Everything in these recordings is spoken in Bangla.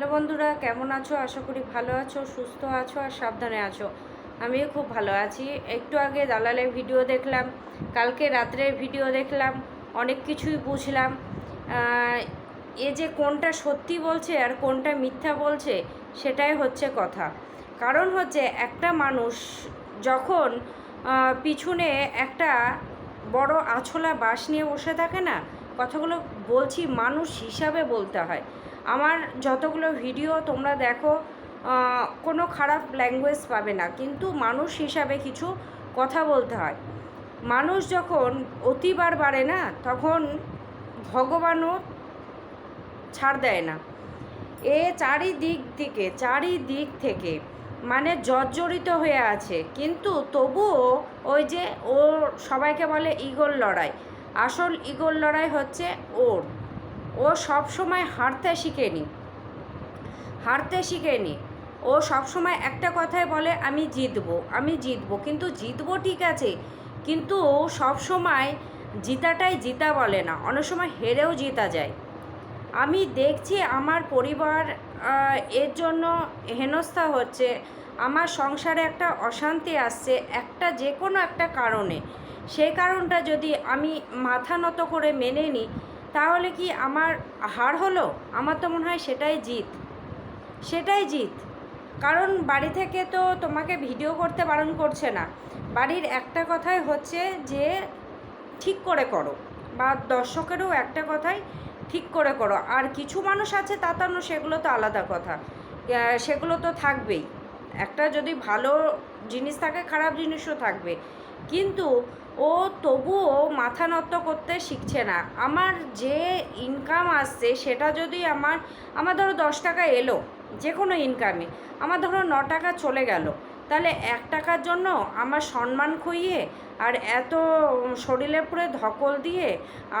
হ্যালো বন্ধুরা, কেমন আছো? আশা করি ভালো আছো, সুস্থ আছো আর সাবধানে আছো। আমিও খুব ভালো আছি। একটু আগে দালালের ভিডিও দেখলাম, কালকে রাত্রের ভিডিও দেখলাম, অনেক কিছুই বুঝলাম। এ যে কোনটা সত্যি বলছে আর কোনটা মিথ্যা বলছে, সেটাই হচ্ছে কথা। কারণ হচ্ছে একটা মানুষ যখন পিছনে একটা বড় আছলা বাঁশ নিয়ে বসে থাকে না, কথাগুলো বলছি মানুষ হিসাবে বলতে হয়। আমার যতগুলো ভিডিও তোমরা দেখো কোনো খারাপ ল্যাঙ্গুয়েজ পাবে না। কিন্তু মানুষ হিসাবে কিছু কথা বলতে হয়। মানুষ যখন অতিবার বাড়ে না, তখন ভগবানও ছাড় দেয় না। এ চারিদিক থেকে চারিদিক থেকে মানে জর্জরিত হয়ে আছে। কিন্তু তবুও ওই যে ও সবাইকে বলে ইগল লড়াই। আসল ইগল লড়াই হচ্ছে ওর। ও সব সময় হারতে শিখেনি। হারতে শিখেনি। ও সবসময় একটা কথাই বলে, আমি জিতবো আমি জিতবো। কিন্তু জিতবো ঠিক আছে, কিন্তু সব সময় জিতাটাই জিতা বলে না। অনেক সময় হেরেও জিতা যায়। আমি দেখছি আমার পরিবার এর জন্য হেনস্থা হচ্ছে। আমার সংসারে একটা অশান্তি আসছে, একটা যে কোনো একটা কারণে। সেই কারণটা যদি আমি মাথা নত করে মেনে নিই তাহলে কি আমার হার হলো? আমার তো মনে হয় সেটাই জিত। সেটাই জিত। কারণ বাড়ি থেকে তো তোমাকে ভিডিও করতে বারণ করছে না। বাড়ির একটা কথাই হচ্ছে যে, ঠিক করে করো। বা দর্শকেরও একটা কথাই, ঠিক করে করো। আর কিছু মানুষ আছে তাতানো, সেগুলো তো আলাদা কথা। সেগুলো তো থাকবেই। একটা যদি ভালো জিনিস থাকে, খারাপ জিনিসও থাকবে। কিন্তু ও তবুও মাথা নত করতে শিখছে না। আমার যে ইনকাম আসছে, সেটা যদি আমার আমার ধরো দশ টাকা এলো যে কোনো ইনকামে আমার ধরো ন টাকা চলে গেল, তাহলে এক টাকার জন্য আমার সম্মান খুইয়ে আর এত শরীরে পুরো ধকল দিয়ে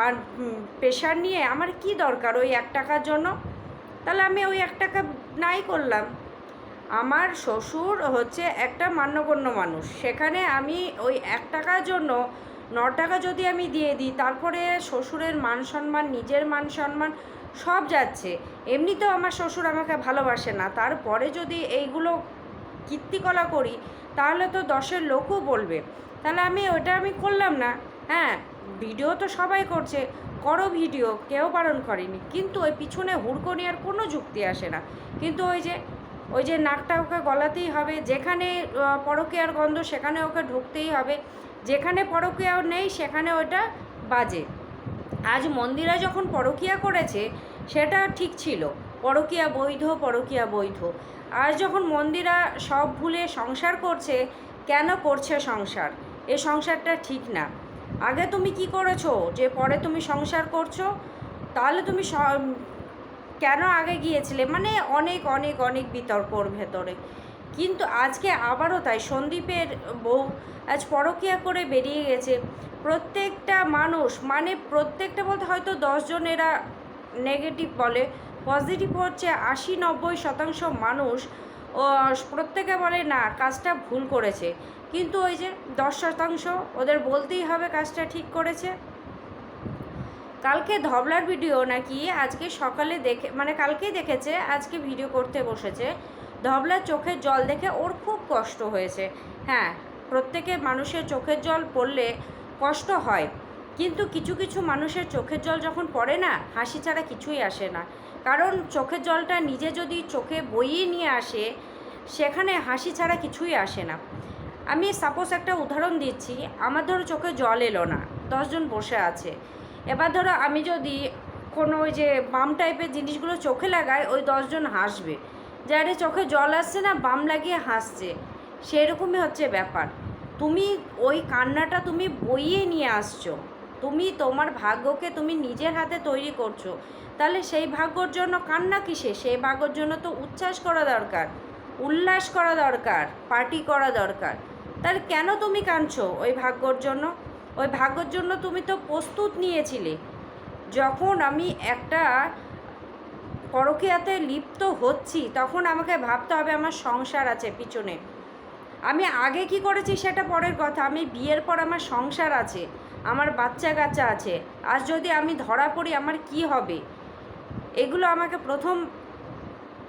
আর প্রেশার নিয়ে আমার কি দরকার ওই এক টাকার জন্য? তাহলে আমি ওই এক টাকা নাই করলাম। আমার শ্বশুর হচ্ছে একটা মান্যগণ্য মানুষ। সেখানে আমি ওই এক টাকার জন্য ন টাকা যদি আমি দিয়ে দিই, তারপরে শ্বশুরের মান সম্মান, নিজের মান সম্মান সব যাচ্ছে। এমনিতেও আমার শ্বশুর আমাকে ভালোবাসে না। তারপরে যদি এইগুলো কীর্তিকলা করি, তাহলে তো দশের লোকও বলবে। তাহলে আমি ওটা আমি করলাম না। হ্যাঁ ভিডিও তো সবাই করছে, করো ভিডিও, কেউ বারণ করেনি। কিন্তু ওই পিছনে হুড়কো নেওয়ার কোনো যুক্তি আসে না। কিন্তু ওই যে ওই যে নাকটা ওকে গলাতেই হবে, যেখানে পরকীয়ার গন্ধ সেখানে ওকে ঢুকতেই হবে, যেখানে পরকীয়াও নেই সেখানে ওটা বাজে। আজ মন্দিরা যখন পরকীয়া করেছে, সেটা ঠিক ছিল, পরকীয়া বৈধ পরকীয়া বৈধ। আজ যখন মন্দিরা সব ভুলে সংসার করছে, কেন করছে সংসার? এ সংসারটা ঠিক না। আগে তুমি কি করেছ? যে পরে তুমি সংসার করছ, তাহলে তুমি কেন আগে গিয়েছিলে? মানে অনেক অনেক অনেক বিতর্কর ভেতরে। কিন্তু আজকে আবারও তাই। সন্দীপের বউ আজ পরকিয়া করে বেরিয়ে গেছে। প্রত্যেকটা মানুষ মানে প্রত্যেকটা বলতে হয়তো দশজন এরা নেগেটিভ বলে পজিটিভ হচ্ছে আশি, নব্বই শতাংশ মানুষ প্রত্যেকে বলে, না, কাজটা ভুল করেছে। কিন্তু ওই যে দশ শতাংশ, ওদের বলতেই হবে কাজটা ঠিক করেছে। কালকে ধবলার ভিডিও নাকি আজকে সকালে দেখে মানে কালকেই দেখেছে, আজকে ভিডিও করতে বসেছে। ধবলার চোখের জল দেখে ওর খুব কষ্ট হয়েছে। হ্যাঁ প্রত্যেকের মানুষের চোখের জল পড়লে কষ্ট হয়, কিন্তু কিছু কিছু মানুষের চোখের জল যখন পড়ে না, হাসি ছাড়া কিছুই আসে না। কারণ চোখের জলটা নিজে যদি চোখে বইয়ে নিয়ে আসে, সেখানে হাসি ছাড়া কিছুই আসে না। আমি সাপোজ একটা উদাহরণ দিচ্ছি, আমার ধরো চোখে জল এলো না, দশজন বসে আছে। এবার ধরো আমি যদি কোনো ওই যে বাম টাইপের জিনিসগুলো চোখে লাগাই, ওই দশজন হাসবে। যারে চোখে জল আসছে না, বাম লাগিয়ে হাসছে। সেরকমই হচ্ছে ব্যাপার। তুমি ওই কান্নাটা তুমি বইয়ে নিয়ে আসছো। তুমি তোমার ভাগ্যকে তুমি নিজের হাতে তৈরি করছ। তাহলে সেই ভাগ্যর জন্য কান্না কিসে সেই ভাগ্যর জন্য তো উচ্ছ্বাস করা দরকার, উল্লাস করা দরকার, পার্টি করা দরকার। তাহলে কেন তুমি কাঁদছো ওই ভাগ্যর জন্য? ওই ভাগ্যর জন্য তুমি তো প্রস্তুত নিয়েছিলে। যখন আমি একটা পরকীয়াতে লিপ্ত হচ্ছি, তখন আমাকে ভাবতে হবে আমার সংসার আছে পিছনে। আমি আগে কি করেছি সেটা পরের কথা। আমি বিয়ের পর আমার সংসার আছে, আমার বাচ্চা কাচ্চা আছে। আজ যদি আমি ধরা পড়ি, আমার কি হবে? এগুলো আমাকে প্রথম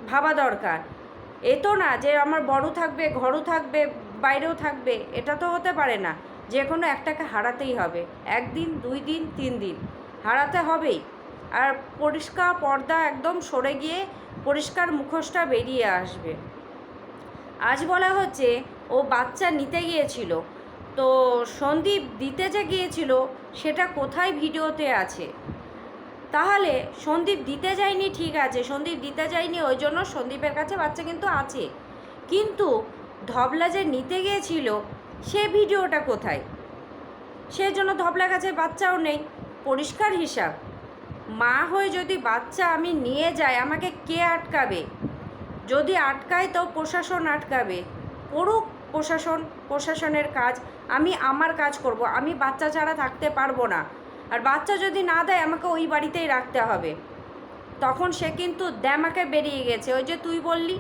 ভাবা দরকার। এ তো না যে আমার বড় থাকবে, ঘরও থাকবে, বাইরেও থাকবে, এটা তো হতে পারে না। যে কোনো একটাকে হারাতেই হবে। একদিন, দুই দিন, তিন দিন। হারাতে হবেই। আর পরিষ্কার পর্দা একদম সরে গিয়ে পরিষ্কার মুখোশটা বেরিয়ে আসবে। আজ বলা হচ্ছে, ও বাচ্চা নিতে গিয়েছিল। তো সন্দীপ দিতে যে গিয়েছিল, সেটা কোথায় ভিডিওতে আছে? তাহলে সন্দীপ দিতে যায়নি ঠিক আছে, সন্দীপ দিতে যায়নি, ওই জন্য সন্দীপের কাছে বাচ্চা কিন্তু আছে। কিন্তু ধবলা যে নিতে গিয়েছিল সে ভিডিওটা কোথায়? সেই জন্য ধবলার কাছে বাচ্চাও নেই। পরিষ্কার হিসাব। মা হয়ে যদি বাচ্চা আমি নিয়ে যাই, আমাকে কে আটকাবে? যদি আটকায় তো প্রশাসন আটকাবে। করুক প্রশাসন, প্রশাসনের কাজ। আমি আমার কাজ করব। আমি বাচ্চা ছাড়া থাকতে পারব না। আর বাচ্চা যদি না দেয়, আমাকে ওই বাড়িতেই রাখতে হবে। তখন সে কিন্তু দ্যামাকে বেরিয়ে গেছে। ওই যে তুই বললি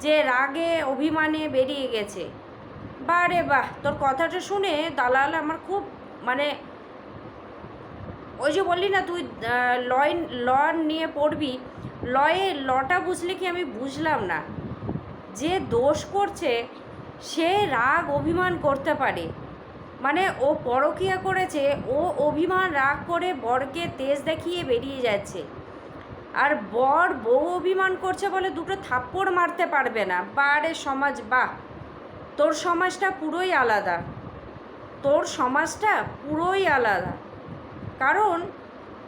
যে রাগে, অভিমানে বেরিয়ে গেছে। বা রে বাহ, তোর কথাটা শুনে দালাল আমার খুব মানে ওই যে বললি না তুই লয় ল নিয়ে পড়বি, লয়ে লটা বুঝলে কি আমি বুঝলাম না? যে দোষ করছে, সে রাগ অভিমান করতে পারে। মানে ও পরকিয়া করেছে, ও অভিমান রাগ করে বরকে তেজ দেখিয়ে বেরিয়ে যাচ্ছে। আর বর বউ অভিমান করছে বলে দুটো থাপ্পড় মারতে পারবে না। বারে সমাজ, বাহ। তোর সমাজটা পুরোই আলাদা। তোর সমাজটা পুরোই আলাদা। কারণ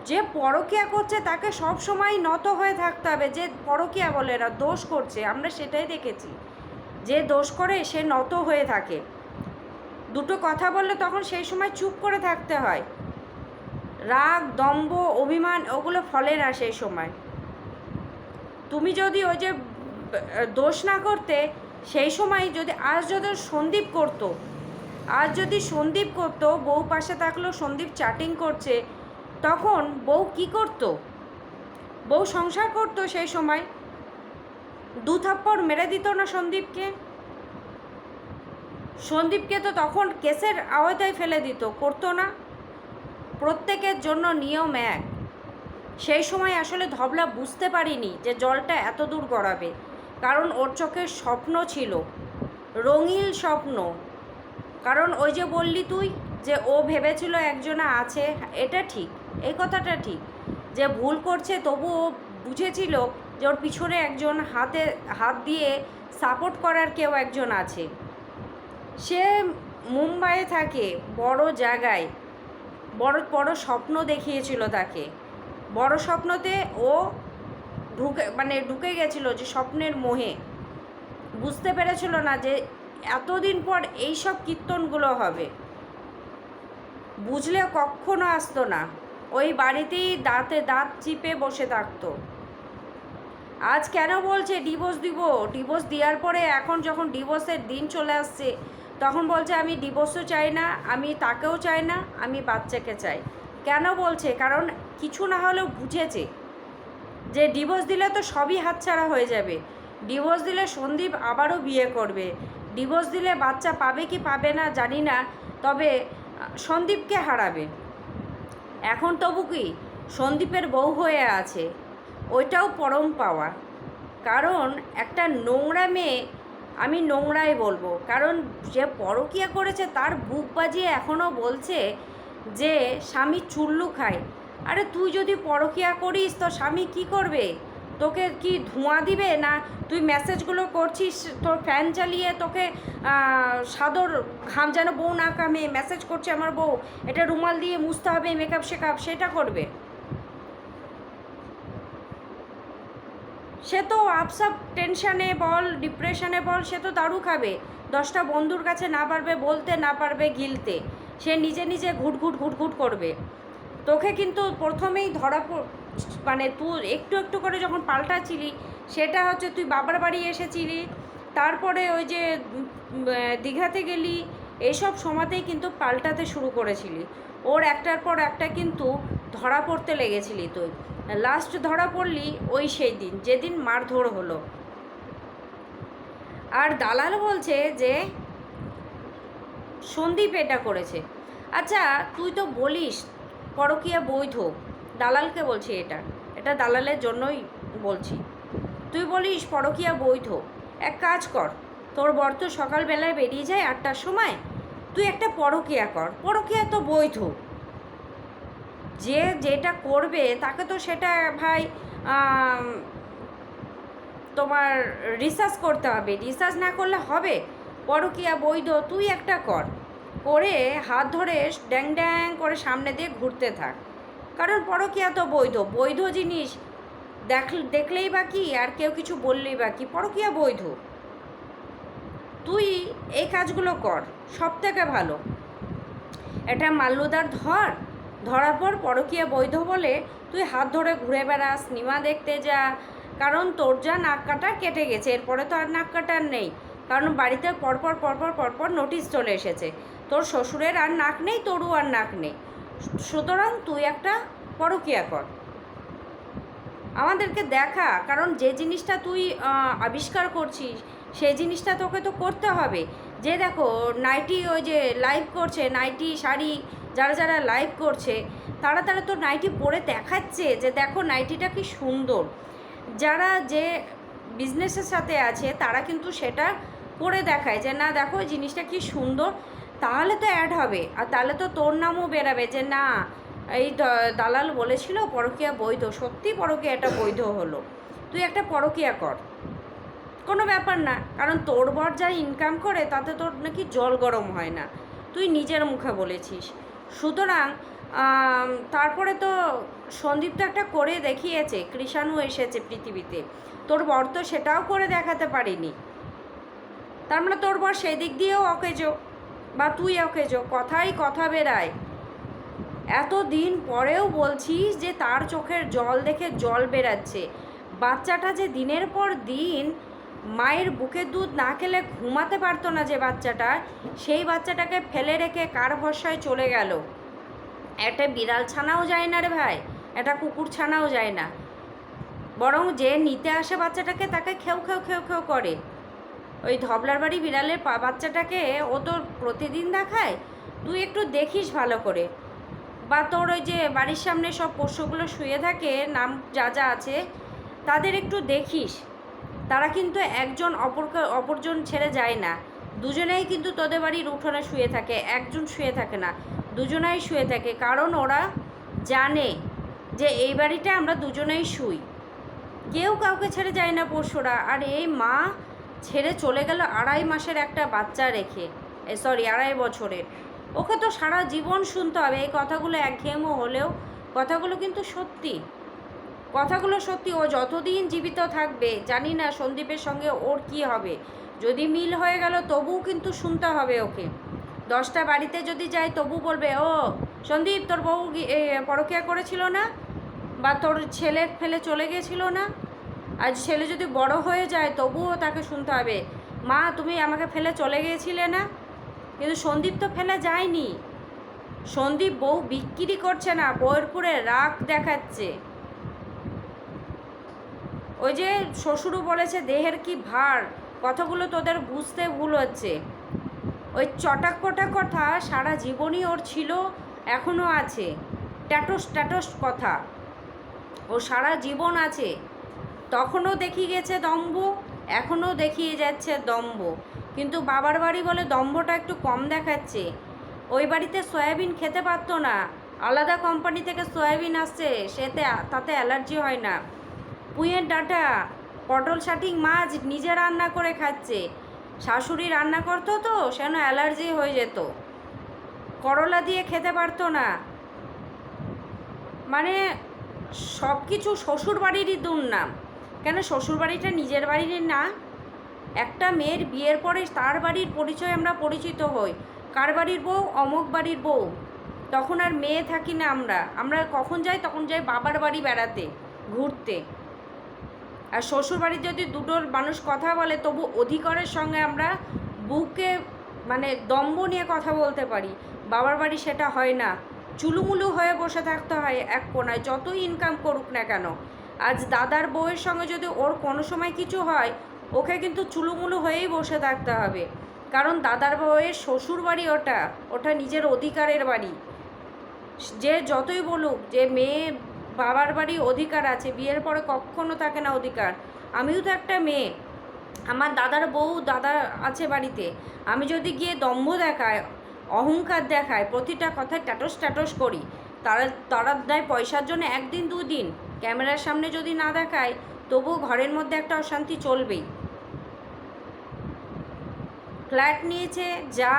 যে পরকিয়া করছে তাকে সব সময় নত হয়ে থাকতে হবে। যে পরকিয়া বলে না, দোষ করছে। আমরা সেটাই দেখেছি। যে দোষ করে সে নত হয়ে থাকে। দুটো কথা বললে তখন সেই সময় চুপ করে থাকতে হয়। রাগ, দম্ভ, অভিমান ওগুলো ফলে না সেই সময়। তুমি যদি ওই যে দোষ না করতে সেই সময় যদি আজ যদি সন্দীপ করতো, আজ যদি সন্দীপ করতো, বউ পাশে থাকল, সন্দীপ চাটিং করছে, তখন বউ কি করতো? বউ সংসার করতো সেই সময়? দু থাপ্পড় মেরে দিত না সন্দীপকে? সন্দীপকে তো তখন কেসের আওতায় ফেলে দিত, করতো না। প্রত্যেকের জন্য নিয়ম এক। সেই সময় আসলে ধবলা বুঝতে পারিনি যে জলটা এত দূর গড়াবে। কারণ ওর চোখের স্বপ্ন ছিল, রঙিল স্বপ্ন। কারণ ওই যে বললি তুই যে ও ভেবেছিল একজনা আছে, এটা ঠিক, এই কথাটা ঠিক। যে ভুল করছে তবু ও বুঝেছিল যে ওর পিছনে একজন হাতে, হাত দিয়ে সাপোর্ট করার কেউ একজন আছে। সে মুম্বাইয়ে থাকে, বড় জায়গায়। বড় বড় স্বপ্ন দেখিয়েছিল তাকে। বড় স্বপ্নতে ও ঢুকে মানে ঢুকে গেছিল যে স্বপ্নের মোহে। বুঝতে পেরেছিল না যে এতদিন পর এই সব কীর্তনগুলো হবে। বুঝলে কখনো আসতো না। ওই বাড়িতেই দাঁতে দাঁত চিপে বসে থাকতো। আজ কেন বলছে ডিভোর্স দিব? ডিভোর্স দেওয়ার পরে এখন যখন ডিভোর্সের দিন চলে আসছে, তখন বলছে আমি ডিভোর্সও চাই না, আমি তাকেও চাই না, আমি বাচ্চাকে চাই। কেন বলছে? কারণ কিছু না হলেও বুঝেছে। যে ডিভোর্স দিলে তো সবই হাতছাড়া হয়ে যাবে। ডিভোর্স দিলে সন্দীপ আবারও বিয়ে করবে। ডিভোর্স দিলে বাচ্চা পাবে কি পাবে না জানি না, তবে সন্দীপকে হারাবে। এখন তবু কি? সন্দীপের বউ হয়ে আছে। ওইটাও পরম পাওয়া। কারণ একটা নোংরা মেয়ে, আমি নোংরাই বলব। কারণ যে পরকিয়া করেছে তার বুক বাজিয়ে এখনও বলছে যে, স্বামী চুল্লু খায়। আরে তুই যদি পরকিয়া করিস তো স্বামী কি করবে? তোকে কি ধোঁয়া দিবে না তুই মেসেজগুলো করছিস, তোর ফ্যান চালিয়ে তোকে সাদর ঘাম যেন বউ না কামে মেসেজ করছে আমার বউ, এটা রুমাল দিয়ে মুছতে হবে মেকআপ শেকআপ সেটা করবে? সে তো আপসাপ টেনশানে বল ডিপ্রেশনে বল, সে তো দারু খাবে। দশটা বন্ধুর কাছে না পারবে বলতে, না পারবে গিলতে। সে নিজে নিজে ঘুটঘুট ঘুটঘুট করবে। তোকে কিন্তু প্রথমেই ধরা মানে তুই একটু একটু করে যখন পাল্টাছিলি সেটা হচ্ছে তুই বাবার বাড়ি এসেছিলি, তারপরে ওই যে দীঘাতে গেলি এইসব সময়তেই কিন্তু পাল্টাতে শুরু করেছিলি। ওর একটার পর একটা কিন্তু ধরা পড়তে লেগেছিলি তুই। লাস্ট ধরা পড়লি ওই সেই দিন, যেদিন মারধর হলো। আর দালাল বলছে যে, সন্দীপ এটা করেছে। আচ্ছা তুই তো বলিস পরকিয়া বৈধ। দালালকে বলছি এটা। এটা দালালের জন্যই বলছি। তুই বলিস পরকিয়া বৈধ। এক কাজ কর, তোর বর তো সকালবেলায় বেরিয়ে যায় আটটার সময়। তুই একটা পরকিয়া কর। পরকিয়া তো বৈধ। যে যেটা করবে, তাকে তো সেটা ভাই তোমার রিসার্চ করতে হবে। রিসার্চ না করলে হবে। পরকিয়া বৈধ। তুই একটা কর। করে হাত ধরে ড্যাং ড্যাং করে সামনে দিয়ে ঘুরতে থাক। কারণ পরকিয়া তো বৈধ। বৈধ জিনিস দেখ, দেখলেই বা কি? আর কেউ কিছু বললেই বা কি? পরকিয়া বৈধ। তুই এই কাজগুলো কর। সব থেকে ভালো। এটা মাল্লুদার ধর। ধরার পর পরকীয়া বৈধ বলে তুই হাত ধরে ঘুরে বেড়া সিনেমা দেখতে যা। কারণ তোর যা নাক কাটা কেটে গেছে। এরপরে তো আর নাক কাটার নেই। কারণ বাড়িতে পরপর পরপর পরপর নোটিশ চলে এসেছে। তোর শ্বশুরের আর নাক নেই, তোরও আর নাক নেই। সুতরাং তুই একটা পরকীয়া কর। আমাদেরকে দেখা, কারণ যে জিনিসটা তুই আবিষ্কার করছিস, সেই জিনিসটা তোকে তো করতে হবে। যে দেখো, নাইটি ওই যে লাইভ করছে, নাইটি শাড়ি, যারা যারা লাইভ করছে, তারা তারা তো নাইটি পরে দেখাচ্ছে যে দেখো, নাইটিটা কি সুন্দর। যারা যে বিজনেসের সাথে আছে, তারা কিন্তু সেটা করে দেখায় যে, না, দেখো জিনিসটা কি সুন্দর। তাহলে তো অ্যাড হবে। আর তাহলে তো তোর নামও বেরাবে যে, না, এই দালাল বলেছিল পরকীয়া বৈধ। সত্যি পরকীয়া এটা বৈধ হলো। তুই একটা পরকীয়া কর। কোনো ব্যাপার না, কারণ তোর বর যা ইনকাম করে তাতে তোর নাকি জল গরম হয় না। তুই নিজের মুখে বলেছিস। সুতরাং তারপরে তো সন্দীপ তো একটা করে দেখিয়েছে, কৃষাণু এসেছে পৃথিবীতে। তোর বর তো সেটাও করে দেখাতে পারিনি। তার মানে তোর বর সেদিক দিয়েও অকেজো। বা তুই অকেজো কথাই কথা বেরায় এত দিন পরেও বলছিস যে তার চোখের জল দেখে জল বেরাচ্ছে বাচ্চাটা যে দিনের পর দিন মায়ের বুকের দুধ না খেলে ঘুমাতে পারতো না যে বাচ্চাটা, সেই বাচ্চাটাকে ফেলে রেখে কার ভরসায় চলে গেল? একটা বিড়াল ছানাও যায় না রে ভাই, একটা কুকুর ছানাও যায় না। বরং যে নিতে আসে বাচ্চাটাকে, তাকে খেউ খেউ খেউ খেউ করে। ওই ধবলার বাড়ি বিড়ালের বাচ্চাটাকে ও তো প্রতিদিন দেখায়? তুই একটু দেখিস ভালো করে। বা তোর ওই যে বাড়ির সামনে সব পোষ্যগুলো শুয়ে থাকে, নাম যা যা আছে, তাদের একটু দেখিস। তারা কিন্তু একজন অপরকে অপরজন ছেড়ে যায় না। দুজনেই কিন্তু তোদের বাড়ির উঠোনে শুয়ে থাকে, একজন শুয়ে থাকে না, দুজনেই শুয়ে থাকে। কারণ ওরা জানে যে এই বাড়িটা আমরা দুজনেই শুই। কেউ কাউকে ছেড়ে যায় না পরশুরা আর এই মা ছেড়ে চলে গেল আড়াই মাসের একটা বাচ্চা রেখে। সরি আড়াই বছরের। ওকে তো সারা জীবন শুনতে হবে। এই কথাগুলো একঘেয়েমো হলেও কথাগুলো কিন্তু সত্যি। কথাগুলো সত্যি। ও যতদিন জীবিত থাকবে, জানি না সন্দীপের সঙ্গে ওর কি হবে। যদি মিল হয়ে গেল, তবুও কিন্তু শুনতে হবে ওকে। দশটা বাড়িতে যদি যায়, তবু বলবে, ও, সন্দীপ, তোর বউ পরকীয়া করেছিল না? বা তোর ছেলে ফেলে চলে গেছিল না? আজ ছেলে যদি বড় হয়ে যায়, তবুও তাকে শুনতে হবে। মা, তুমি আমাকে ফেলে চলে গিয়েছিলে না? কিন্তু সন্দীপ তো ফেলে যায়নি। সন্দীপ বউ বিক্রি করছে না, বউয়ের পুরে রাগ দেখাচ্ছে। ওই যে শ্বশুরও বলেছে, দেহের কি ভার? কথাগুলো তোদের বুঝতে ভুল হচ্ছে। ওই চটাক পটা কথা সারা জীবনই ওর ছিল এখনও আছে। ট্যাটস ট্যাটস কথা। ও সারা জীবন আছে। তখনও দেখিয়ে গেছে দম্ভ, এখনও দেখিয়ে যাচ্ছে দম্ভ। কিন্তু বাবার বাড়ি বলে দম্ভটা একটু কম দেখাচ্ছে। ওই বাড়িতে সয়াবিন খেতে পারতো না। আলাদা কোম্পানি থেকে সয়াবিন আসছে, সেতে তাতে অ্যালার্জি হয় না। পুঁয়ের ডাঁটা, পটল শাটিং মাছ নিজে রান্না করে খাচ্ছে। শাশুড়ি রান্না করতো তো, সেন অ্যালার্জি হয়ে যেত। করলা দিয়ে খেতে পারতো না। মানে সব কিছু শ্বশুর বাড়িরই দুর্নাম। কেন শ্বশুর বাড়িটা নিজের বাড়ির না? একটা মেয়ের বিয়ের পরে তার বাড়ির পরিচয় আমরা পরিচিত হই। কার বাড়ির বউ? অমুক বাড়ির বউ। তখন আর মেয়ে থাকি না আমরা। আমরা কখন যাই, তখন যাই বাবার বাড়ি বেড়াতে, ঘুরতে। আর শ্বশুর বাড়ির যদি দুটোর মানুষ কথা বলে, তবু অধিকারের সঙ্গে আমরা বুকে মানে দম্ব নিয়ে কথা বলতে পারি। বাবার বাড়ি সেটা হয় না। চুলুমুলু হয়ে বসে থাকতে হয় এক কোনায়, যতই ইনকাম করুক না কেন। আজ দাদার বউয়ের সঙ্গে যদি ওর কোনো সময় কিছু হয়, ওকে কিন্তু চুলুমুলু হয়েই বসে থাকতে হবে। কারণ দাদার বউয়ের শ্বশুর বাড়ি ওটা ওটা নিজের অধিকারের বাড়ি। যে যতই বলুক যে মেয়ে বাবার বাড়ি অধিকার আছে, বিয়ের পরে কখনো থাকে না অধিকার। আমিও তো একটা মেয়ে। আমার দাদার বউ দাদা আছে বাড়িতে। আমি যদি গিয়ে দম্ভ দেখায় অহংকার দেখায় প্রতিটা কথায় ট্যাটস ট্যাটস করি, তারা তারা দেয় পয়সার জন্য একদিন দুদিন ক্যামেরার সামনে যদি না দেখায়, তবুও ঘরের মধ্যে একটা অশান্তি চলবেই। ফ্ল্যাট নিয়েছে যা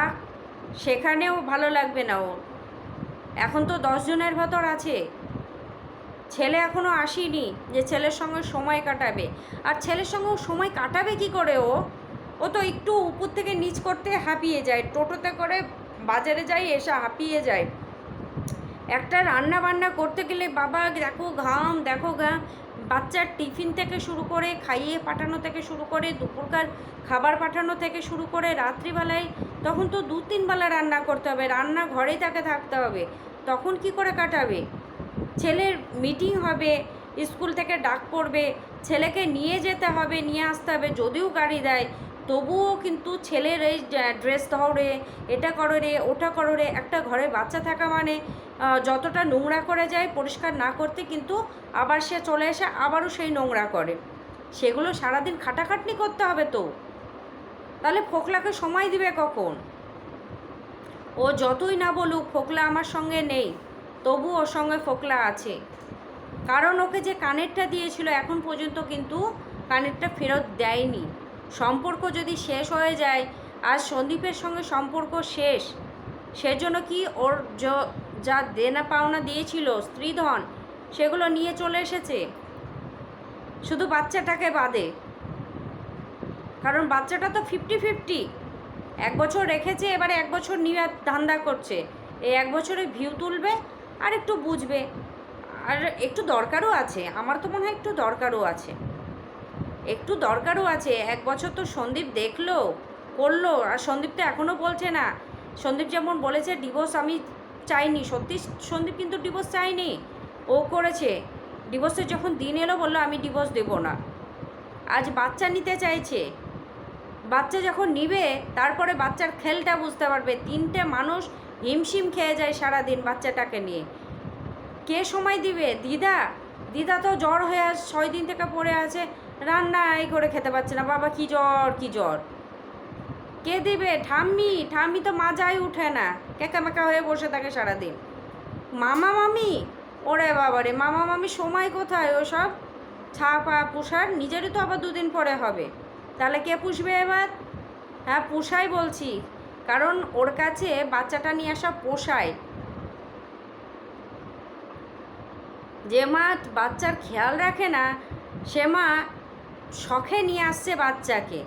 সেখানেও ভালো লাগবে না ওর। এখন তো দশজনের ভেতর আছে। ছেলে এখনও আসেনি যে ছেলের সঙ্গে সময় কাটাবে। আর ছেলের সঙ্গেও সময় কাটাবে কি করে ও? ও তো একটু উপর থেকে নিচ করতে হাঁপিয়ে যায়, টোটোতে করে বাজারে যায়, এসে হাঁপিয়ে যায়। একটা রান্না বান্না করতে গেলে বাবা, দেখো ঘাম দেখো ঘাম বাচ্চার টিফিন থেকে শুরু করে খাইয়ে পাঠানো থেকে শুরু করে, দুপুরকার খাবার পাঠানো থেকে শুরু করে রাত্রিবেলায়, তখন তো দু তিন বেলা রান্না করতে হবে, রান্না ঘরেই তাকে থাকতে হবে। তখন কি করে কাটাবে? ছেলের মিটিং হবে, স্কুল থেকে ডাক পড়বে, ছেলেকে নিয়ে যেতে হবে, নিয়ে আসতে হবে, যদিও গাড়ি দেয় তবুও কিন্তু ছেলের এই ড্রেস ধরে, এটা করো রে, ওটা করো রে, একটা ঘরে বাচ্চা থাকা মানে যতটা নোংরা করে যায় পরিষ্কার না করতে কিন্তু আবার সে চলে এসে আবারও সেই নোংরা করে। সেগুলো সারাদিন খাটাখাটনি করতে হবে তো। তাহলে ফোকলাকে সময় দিবে কখন? ও যতই না বলুক, ফোকলা আমার সঙ্গে নেই। তবু ওর সঙ্গে ফোকলা আছে। কারণ ওকে যে কানেরটা দিয়েছিল, এখন পর্যন্ত কিন্তু কানেরটা ফেরত দেয়নি। সম্পর্ক যদি শেষ হয়ে যায় আর সন্দীপের সঙ্গে সম্পর্ক শেষ, সেজন্য কি ওর য- দেনা পাওনা দিয়েছিল স্ত্রীধন, সেগুলো নিয়ে চলে এসেছে? শুধু বাচ্চাটাকে বাদে। কারণ বাচ্চাটা তো ফিফটি ফিফটি এক বছর রেখেছে, এবারে এক বছর নিয়ে ধান্দা করছে। এই এক বছরে ভিউ তুলবে আর একটু বুঝবে। আর একটু দরকারও আছে, আমার তো মনে হয় একটু দরকারও আছে। একটু দরকারও আছে। এক বছর তো সন্দীপ দেখল, করল, আর সন্দীপ তো এখনও বলছে না। সন্দীপ যেমন বলেছে ডিভোর্স আমি চাইনি। সত্যি সন্দীপ কিন্তু ডিভোর্স চাইনি ও করেছে। ডিভোর্সের যখন দিন এলো বলল, আমি ডিভোর্স দেবো না। আজ বাচ্চা নিতে চাইছে। বাচ্চা যখন নিবে, তারপরে বাচ্চার খেলটা বুঝতে পারবে। তিনটে মানুষ হিমশিম খেয়ে যায় সারাদিন বাচ্চাটাকে নিয়ে। কে সময় দিবে? দিদা? দিদা তো জ্বর হয়ে আস ছয় দিন থেকে পড়ে আছে। রান্না এই করে খেতে পারছে না। বাবা, কি জ্বর কি জ্বর। কে দিবে? ঠাম্মি ঠাম্মি তো মাজাই উঠে না। কেকামেকা হয়ে বসে থাকে সারাদিন। মামা মামি? ওরে বাবারে মামা মামি সময় কোথায় ওসব? ছাপা পোষার, নিজেরই তো আবার দুদিন পরে হবে। তাহলে কে পুষবে এবার? হ্যাঁ পোষাই বলছি। কারণ ওর কাছে বাচ্চাটা নিয়ে আসা পোষায়। যে মা বাচ্চার খেয়াল রাখে না, সে মা শখে নিয়ে আসছে বাচ্চাকে।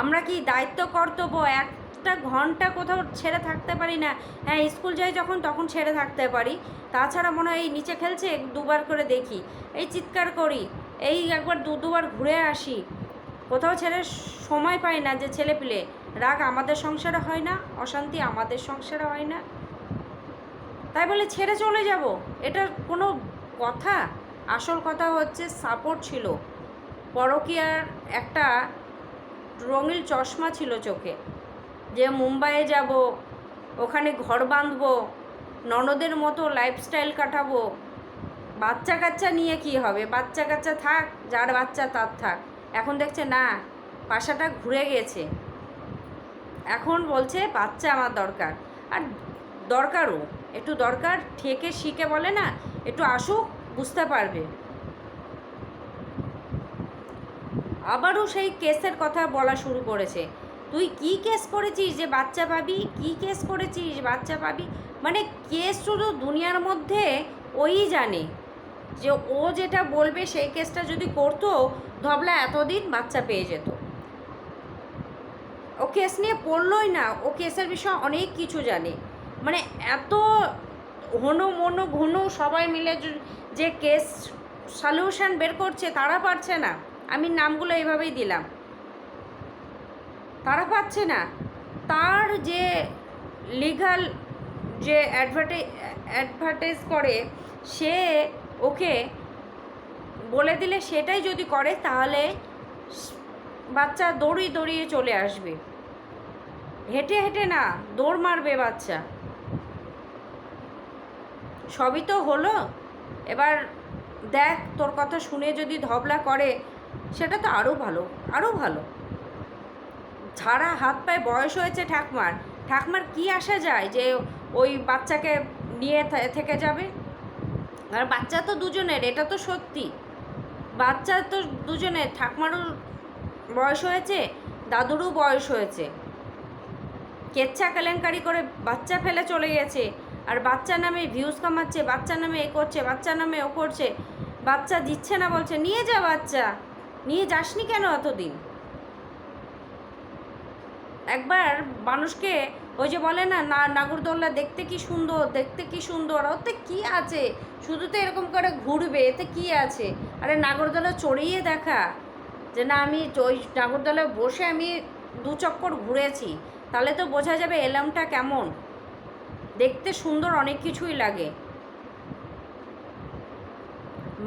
আমরা কি দায়িত্ব কর্তব্য? একটা ঘণ্টা কোথাও ছেড়ে থাকতে পারি না। হ্যাঁ স্কুল যাই যখন তখন ছেড়ে থাকতে পারি। তাছাড়া মনে হয় এই নিচে খেলছে, দুবার করে দেখি। এই চিৎকার করি, এই একবার দু দুবার ঘুরে আসি। কোথাও ছেলে সময় পায় না যে ছেলে পেলে রাগ আমাদের সংসারে হয় না, অশান্তি আমাদের সংসারে হয় না। তাই বলে ছেড়ে চলে যাব? এটার কোনো কথা? আসল কথা হচ্ছে সাপোর্ট ছিল। পরকীয়ার একটা রঙিল চশমা ছিল চোখে। যে মুম্বাইয়ে যাব, ওখানে ঘর বাঁধবো, ননদের মতো লাইফস্টাইল কাটাবো বাচ্চা কাচ্চা নিয়ে কি হবে? বাচ্চা কাচ্চা থাক, যার বাচ্চা তার থাক। এখন দেখছে, না পাশাটা ঘুরে গেছে। এখন বলছে, বাচ্চা আমার দরকার। আর দরকারও, একটু দরকার, ঠেকে শিখে বলে না, একটু আসুক, বুঝতে পারবে। আবারও সেই কেসের কথা বলা শুরু করেছে। তুই কি কেস করেছিস যে বাচ্চা পাবি? কি কেস করেছিস বাচ্চা পাবি? মানে কেস শুধু দুনিয়ার মধ্যে ওই জানে যে ও যেটা বলবে সেই কেসটা যদি করতো, ধবলা এতদিন বাচ্চা পেয়ে যেত। ও কেস নিয়ে পড়লই না, ও কেসের বিষয়ে অনেক কিছু জানে। মানে এত ঘন মনো ঘন সবাই মিলে যে- যে কেস সলিউশন বের করছে, তারা পারছে না। আমি নামগুলো এইভাবেই দিলাম। তারা পাচ্ছে না। তার যে লিগাল যে অ্যাডভার্টাই অ্যাডভার্টাইজ করে, সে ওকে বলে দিলে সেটাই যদি করে, তাহলে বাচ্চা দৌড়িয়ে দৌড়িয়ে চলে আসবে। হেঁটে হেঁটে না, দৌড় মারবে বাচ্চা। সবই তো হলো। এবার দেখ, তোর কথা শুনে যদি ধবলা করে সেটা তো আরও ভালো আরও ভালো। ছাড়া হাত পায়ে বয়স হয়েছে ঠাকমার ঠাকমার কি আসা যায় যে ওই বাচ্চাকে নিয়ে থেকে যাবে? আর বাচ্চা তো দুজনের, এটা তো সত্যি। বাচ্চা তো দুজনের, ঠাকমারও বয়স হয়েছে, দাদুরও বয়স হয়েছে। কেচ্ছা কেলেঙ্কারি করে বাচ্চা ফেলে চলে গেছে, আর বাচ্চা নামে ভিউজ কামাচ্ছে, বাচ্চা নামে এ করছে, বাচ্চা নামে ও করছে, বাচ্চা দিচ্ছে না বলছে, নিয়ে যা বাচ্চা। নিয়ে যাসনি কেন এতদিন? একবার মানুষকে ওই যে বলে না না, নাগরদোল্লা দেখতে কি সুন্দর, দেখতে কি সুন্দর, ওতে কি আছে? শুধু তো এরকম করে ঘুরবে, এতে কি আছে? আরে নাগরদোলা চড়িয়ে দেখা। যে না, আমি ওই নাগরদোলায় বসে আমি দু চক্কর ঘুরেছি, তাহলে তো বোঝা যাবে এলামটা কেমন। দেখতে সুন্দর অনেক কিছুই লাগে।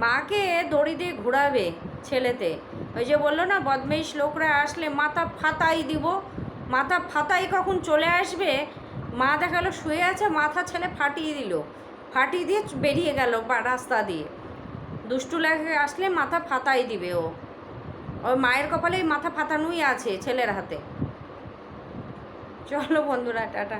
মাকে দড়ি দিয়ে ঘোরাবে। ছেলেতে। ওই যে বলল না বদমেশ লোকরা আসলে মাথা ফাতাই দিব। মাথা ফাতাই কখন চলে আসবে? মা দেখাল, শুয়ে আছে, মাথা ছেলে ফাটিয়ে দিল। ফাটিয়ে দিয়ে বেরিয়ে গেল রাস্তা দিয়ে। দুষ্টু লাগে আসলে মাথা ফাতাই দিবে ও। ওই মায়ের কপালেই মাথা ফাতানোই আছে ছেলের হাতে। চলো বন্ধুরা, টাটা।